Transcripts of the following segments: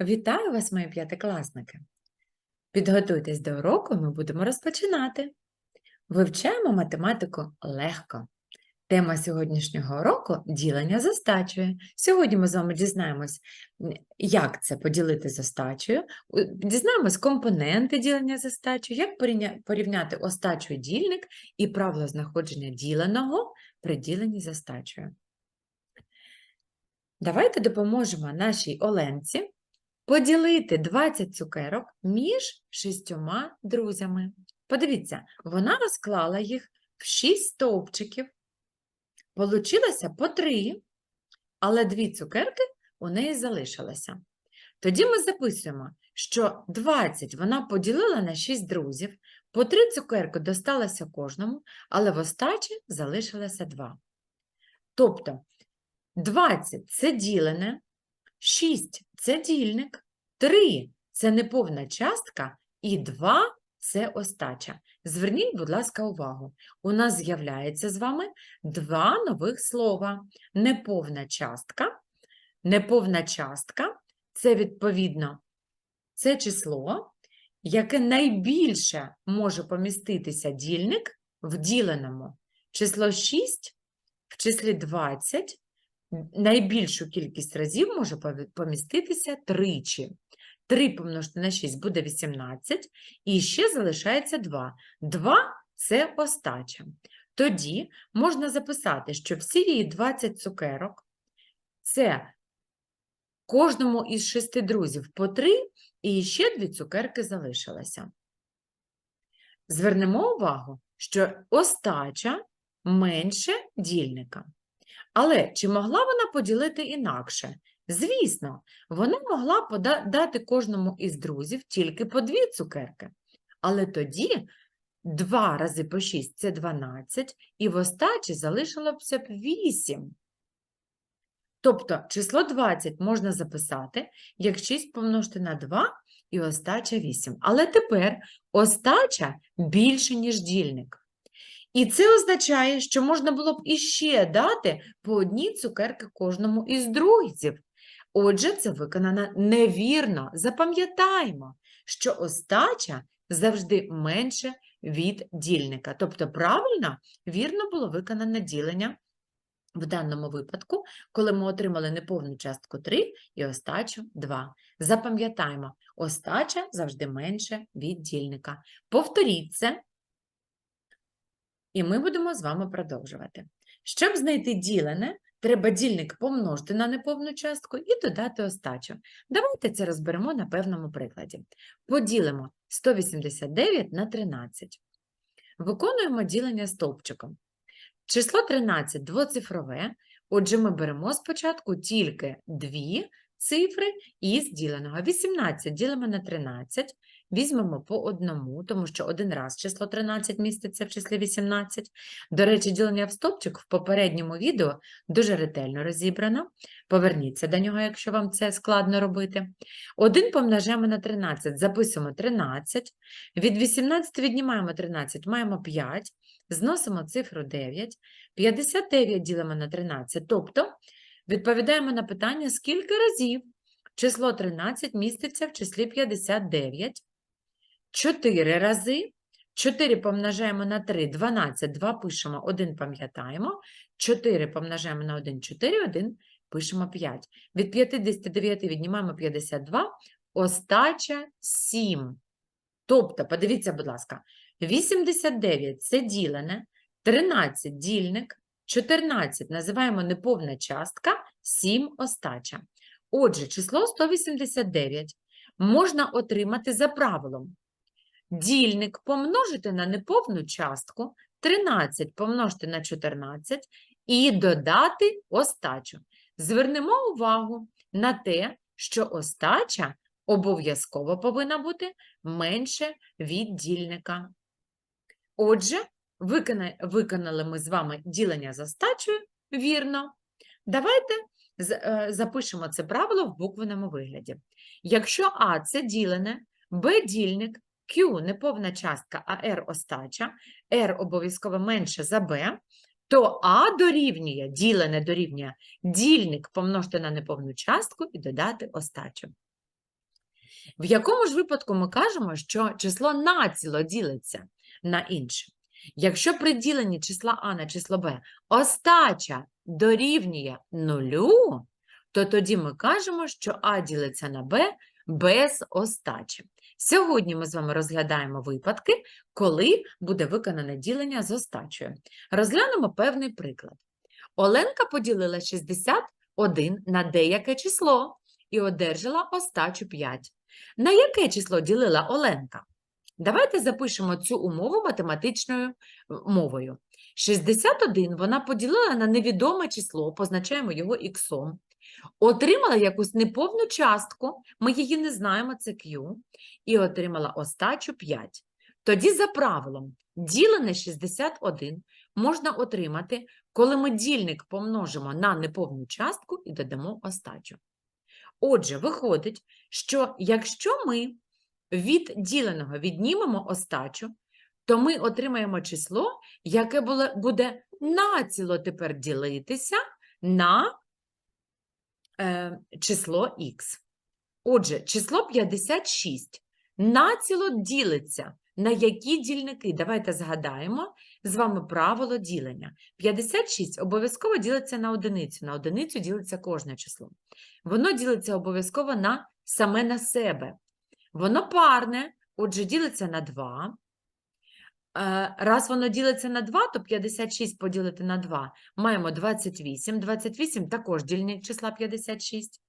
Вітаю вас, мої п'ятикласники! Підготуйтесь до уроку, ми будемо розпочинати. Вивчаємо математику легко. Тема сьогоднішнього уроку – ділення з остачею. Сьогодні ми з вами дізнаємось, як це поділити з остачею, дізнаємось компоненти ділення з остачею, як порівняти остачу і дільник і правило знаходження діленого при діленні з остачею. Давайте допоможемо нашій Оленці поділити 20 цукерок між шістьома друзями. Подивіться, вона розклала їх в 6 стовпчиків. Получилося по 3, але дві цукерки у неї залишилося. Тоді ми записуємо, що 20 вона поділила на 6 друзів, по 3 цукерки досталося кожному, але в остачі залишилося 2. Тобто 20 – це ділене, 6 – це дільник, 3 – це неповна частка і 2 – це остача. Зверніть, будь ласка, увагу. У нас з'являється з вами два нових слова. Неповна частка. Неповна частка – це, відповідно, це число, яке найбільше може поміститися дільник в діленому. Число 6 в числі 20 найбільшу кількість разів може поміститися тричі. 3 помножити на 6 буде 18, і ще залишається 2. 2 – це остача. Тоді можна записати, що в серії 20 цукерок це кожному із шести друзів по 3, і ще 2 цукерки залишилося. Звернемо увагу, що остача менше дільника. Але чи могла вона поділити інакше? Звісно, вона могла дати кожному із друзів тільки по дві цукерки. Але тоді 2 рази по 6 – це 12, і в остачі залишилося б 8. Тобто число 20 можна записати, як 6 помножити на 2 і остача 8. Але тепер остача більше, ніж дільник. І це означає, що можна було б іще дати по одній цукерки кожному із друзів. Отже, це виконано невірно. Запам'ятаємо, що остача завжди менше від дільника. Тобто правильно, вірно було виконане ділення в даному випадку, коли ми отримали неповну частку 3 і остачу 2. Запам'ятаємо, остача завжди менше від дільника. Повторіть це. І ми будемо з вами продовжувати. Щоб знайти ділене, треба дільник помножити на неповну частку і додати остачу. Давайте це розберемо на певному прикладі. Поділимо 189 на 13. Виконуємо ділення стовпчиком. Число 13 двоцифрове, отже, ми беремо спочатку тільки дві цифри із діленого. 18 ділимо на 13, візьмемо по одному, тому що один раз число 13 міститься в числі 18. До речі, ділення в стопчик в попередньому відео дуже ретельно розібрано. Поверніться до нього, якщо вам це складно робити. 1 помножаємо на 13, записуємо 13. Від 18 віднімаємо 13, маємо 5. Зносимо цифру 9. 59 ділимо на 13, тобто відповідаємо на питання, скільки разів число 13 міститься в числі 59. 4 рази. 4 помножаємо на 3, 12, 2 пишемо, 1 пам'ятаємо. 4 помножаємо на 1, 4, 1 пишемо 5. Від 59 віднімаємо 52, остача 7. Тобто, подивіться, будь ласка, 89 – це ділене, 13 – дільник, 14 називаємо неповна частка, 7 – остача. Отже, число 189 можна отримати за правилом. Дільник помножити на неповну частку, 13 помножити на 14 і додати остачу. Звернемо увагу на те, що остача обов'язково повинна бути менше від дільника. Отже, викона- виконали ми з вами ділення за стачею, вірно. Давайте е, запишемо це правило в буквеному вигляді. Якщо А – це ділене, Б – дільник, Q – неповна частка, а R – остача, R обов'язково менше за B, то А дорівнює, ділене дорівнює дільник помножити на неповну частку і додати остачу. В якому ж випадку ми кажемо, що число націло ділиться на інше? Якщо при діленні числа А на число Б остача дорівнює нулю, то тоді ми кажемо, що А ділиться на Б без остачі. Сьогодні ми з вами розглядаємо випадки, коли буде виконане ділення з остачею. Розглянемо певний приклад. Оленка поділила 61 на деяке число і одержала остачу 5. На яке число ділила Оленка? Давайте запишемо цю умову математичною е, мовою. 61 вона поділила на невідоме число, позначаємо його іксом. Отримала якусь неповну частку, ми її не знаємо, це Q, і отримала остачу 5. Тоді за правилом ділене 61 можна отримати, коли ми дільник помножимо на неповну частку і додамо остачу. Отже, виходить, що якщо ми від діленого віднімемо остачу, то ми отримаємо число, яке буде націло тепер ділитися на е, число х. Отже, число 56 націло ділиться. На які дільники? Давайте згадаємо з вами правило ділення. 56 обов'язково ділиться на одиницю. На одиницю ділиться кожне число. Воно ділиться обов'язково на саме на себе. Воно парне, отже, ділиться на 2. Е, Раз воно ділиться на 2, то 56 поділити на 2 маємо 28. 28 також дільник числа 56.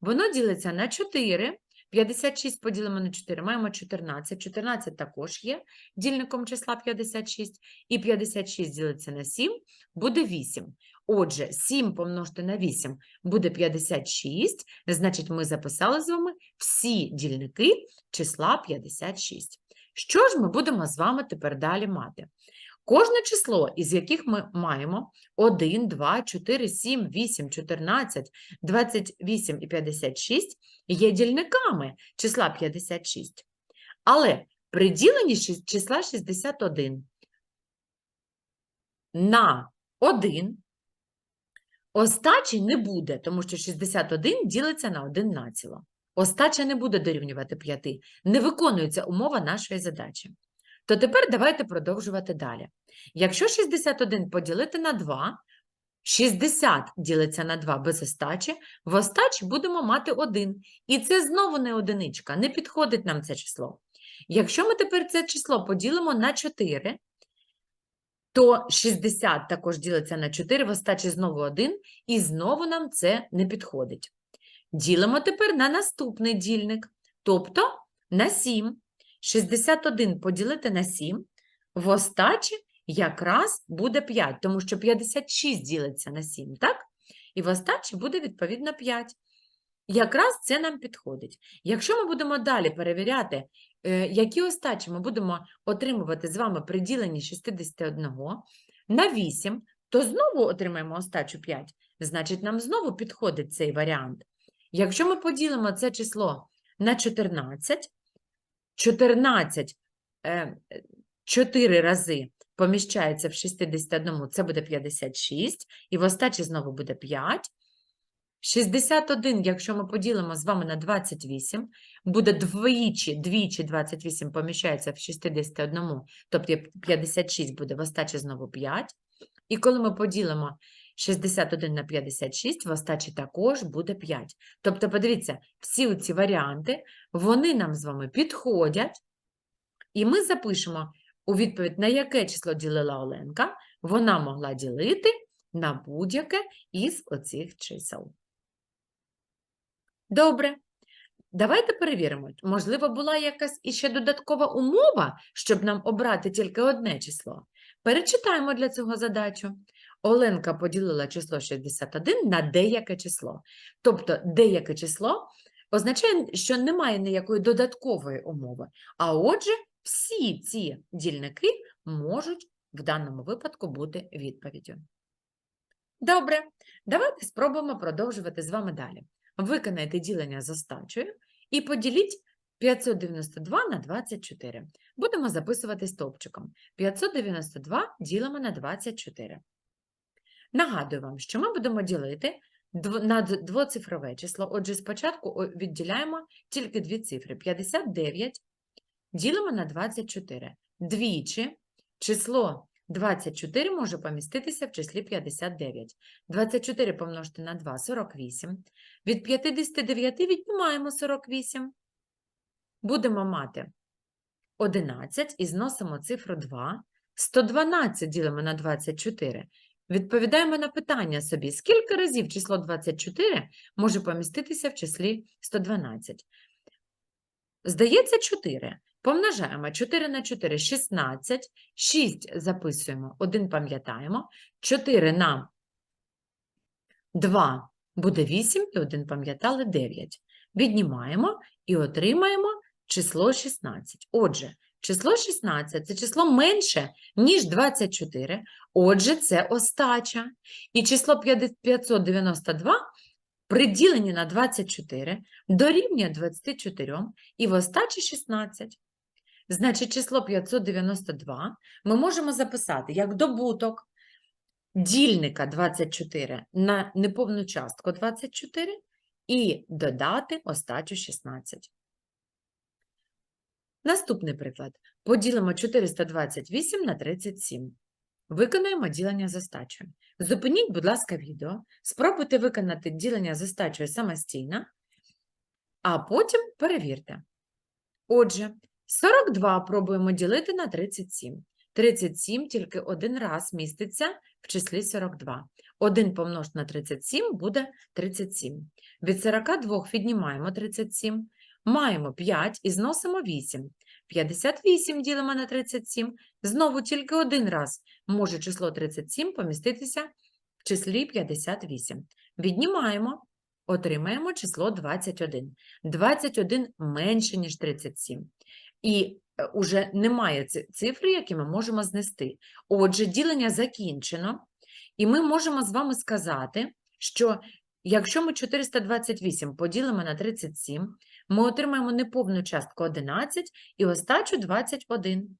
Воно ділиться на 4. 56 поділимо на 4, маємо 14. 14 також є дільником числа 56. І 56 ділиться на 7, буде 8. Отже, 7 помножити на 8 буде 56. Значить, ми записали з вами всі дільники числа 56. Що ж ми будемо з вами тепер далі мати? Кожне число, із яких ми маємо 1, 2, 4, 7, 8, 14, 28 і 56, є дільниками числа 56. Але при діленні числа 61 на 1 остачі не буде, тому що 61 ділиться на 1 націло. Остача не буде дорівнювати 5. Не виконується умова нашої задачі. То тепер давайте продовжувати далі. Якщо 61 поділити на 2, 60 ділиться на 2 без остачі, в остачі будемо мати 1. І це знову не одиничка, не підходить нам це число. Якщо ми тепер це число поділимо на 4, то 60 також ділиться на 4, в остачі знову 1, і знову нам це не підходить. Ділимо тепер на наступний дільник, тобто на 7. 61 поділити на 7, в остачі якраз буде 5, тому що 56 ділиться на 7, так? І в остачі буде відповідно 5. Якраз це нам підходить. Якщо ми будемо далі перевіряти, які остачі ми будемо отримувати з вами при діленні 61 на 8, то знову отримаємо остачу 5. Значить, нам знову підходить цей варіант. Якщо ми поділимо це число на 14, 14 е, 4 рази поміщається в 61, це буде 56, і в остачі знову буде 5. 61, якщо ми поділимо з вами на 28, буде двічі, двічі 28 поміщається в 61, тобто 56 буде в остачі знову 5. І коли ми поділимо 61 на 56, в остачі також буде 5. Тобто, подивіться, всі ці варіанти, вони нам з вами підходять, і ми запишемо у відповідь, на яке число ділила Оленка, вона могла ділити на будь-яке із оцих чисел. Добре. Давайте перевіримо. Можливо, була якась іще додаткова умова, щоб нам обрати тільки одне число. Перечитаємо для цього задачу. Оленка поділила число 61 на деяке число. Тобто деяке число означає, що немає ніякої додаткової умови. А отже, всі ці дільники можуть в даному випадку бути відповіддю. Добре, давайте спробуємо продовжувати з вами далі. Виконайте ділення з остачею і поділіть 592 на 24. Будемо записувати стовпчиком. 592 ділимо на 24. Нагадую вам, що ми будемо ділити на двоцифрове число. Отже, спочатку відділяємо тільки дві цифри. 59 ділимо на 24. Двічі число 24 може поміститися в числі 59. 24 помножити на 2 – 48. Від 59 віднімаємо 48. Будемо мати 11 і зносимо цифру 2. 112 ділимо на 24. Відповідаємо на питання собі, скільки разів число 24 може поміститися в числі 112. Здається, 4. Помножаємо 4 на 4 – 16, 6 записуємо, 1 пам'ятаємо, 4 на 2 буде 8 і 1 пам'ятали 9. Віднімаємо і отримаємо число 16. Отже, число 16 – це число менше, ніж 24, отже, це остача. І число 592 при діленні на 24 дорівнює 24 і в остачі 16. Значить, число 592 ми можемо записати як добуток дільника 24 на неповну частку 24 і додати остачу 16. Наступний приклад. Поділимо 428 на 37. Виконаємо ділення з остачею. Зупиніть, будь ласка, відео, спробуйте виконати ділення з остачею самостійно, а потім перевірте. Отже, 42 пробуємо ділити на 37. 37 тільки один раз міститься в числі 42. 1 помножити на 37 буде 37. Від 42 віднімаємо 37, маємо 5 і зносимо 8. 58 ділимо на 37. Знову тільки один раз може число 37 поміститися в числі 58. Віднімаємо, отримаємо число 21. 21 менше, ніж 37. І е, уже немає цифри, які ми можемо знести. Отже, ділення закінчено, і ми можемо з вами сказати, що якщо ми 428 поділимо на 37, ми отримаємо неповну частку 11 і остачу 21.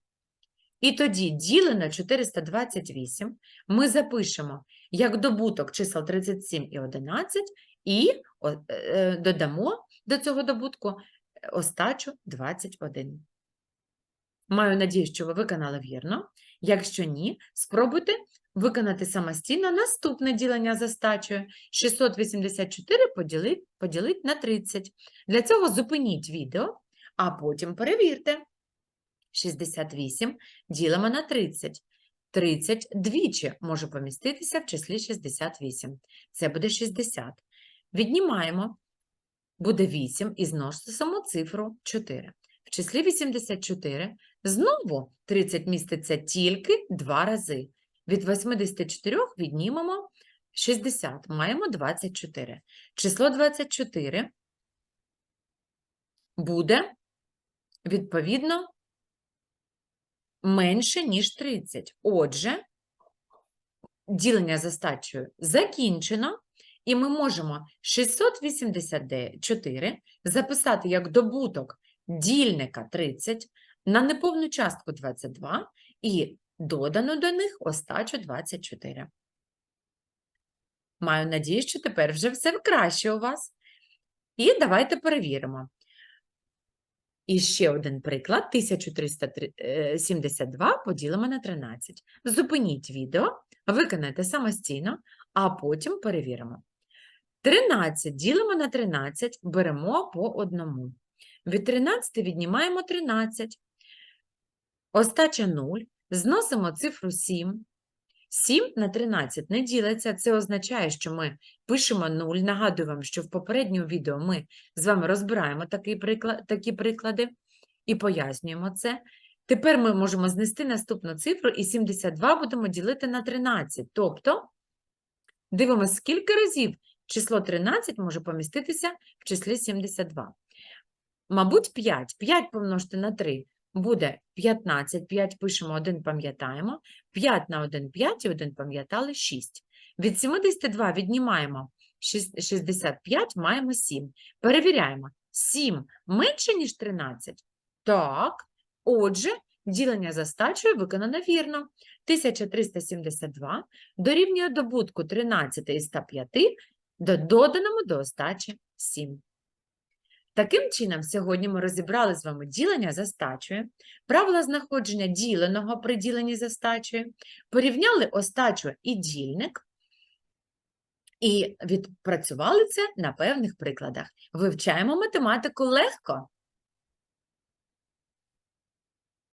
І тоді діли на 428 ми запишемо як добуток чисел 37 і 11 і е, е, додамо до цього добутку е, остачу 21. Маю надію, що ви виконали вірно. Якщо ні, спробуйте виконати самостійно наступне ділення за стачею. 684 поділить, поділить на 30. Для цього зупиніть відео, а потім перевірте. 68 ділимо на 30. 30 двічі може поміститися в числі 68. Це буде 60. Віднімаємо, буде 8 і зносимо цифру 4. В числі 84 знову 30 міститься тільки два рази. Від 84 віднімемо 60, маємо 24. Число 24 буде, відповідно, менше, ніж 30. Отже, ділення за стачею закінчено, і ми можемо 684 записати як добуток дільника 30 на неповну частку 22 і додану до них остачу 24. Маю надію, що тепер вже все краще у вас. І давайте перевіримо. І ще один приклад. 1372 поділимо на 13. Зупиніть відео, виконайте самостійно, а потім перевіримо. 13 ділимо на 13, беремо по одному. Від 13 віднімаємо 13. Остача 0. Зносимо цифру 7. 7 на 13 не ділиться. Це означає, що ми пишемо 0. Нагадую вам, що в попередньому відео ми з вами розбираємо такий приклад, такі приклади і пояснюємо це. Тепер ми можемо знести наступну цифру і 72 будемо ділити на 13. Тобто, дивимося, скільки разів число 13 може поміститися в числі 72. Мабуть, 5. 5 помножити на 3 буде 15. 5 пишемо, 1 пам'ятаємо. 5 на 1 – 5 і 1 пам'ятали – 6. Від 72 віднімаємо шіс- 65, маємо 7. Перевіряємо. 7 менше, ніж 13? Так. Отже, ділення за стачею виконано вірно. 1372 дорівнює добутку 13 із 105 до доданому до остачі 7. Таким чином, сьогодні ми розібрали з вами ділення за стачею, правила знаходження діленого при діленні за стачею, порівняли остачу і дільник і відпрацювали це на певних прикладах. Вивчаємо математику легко.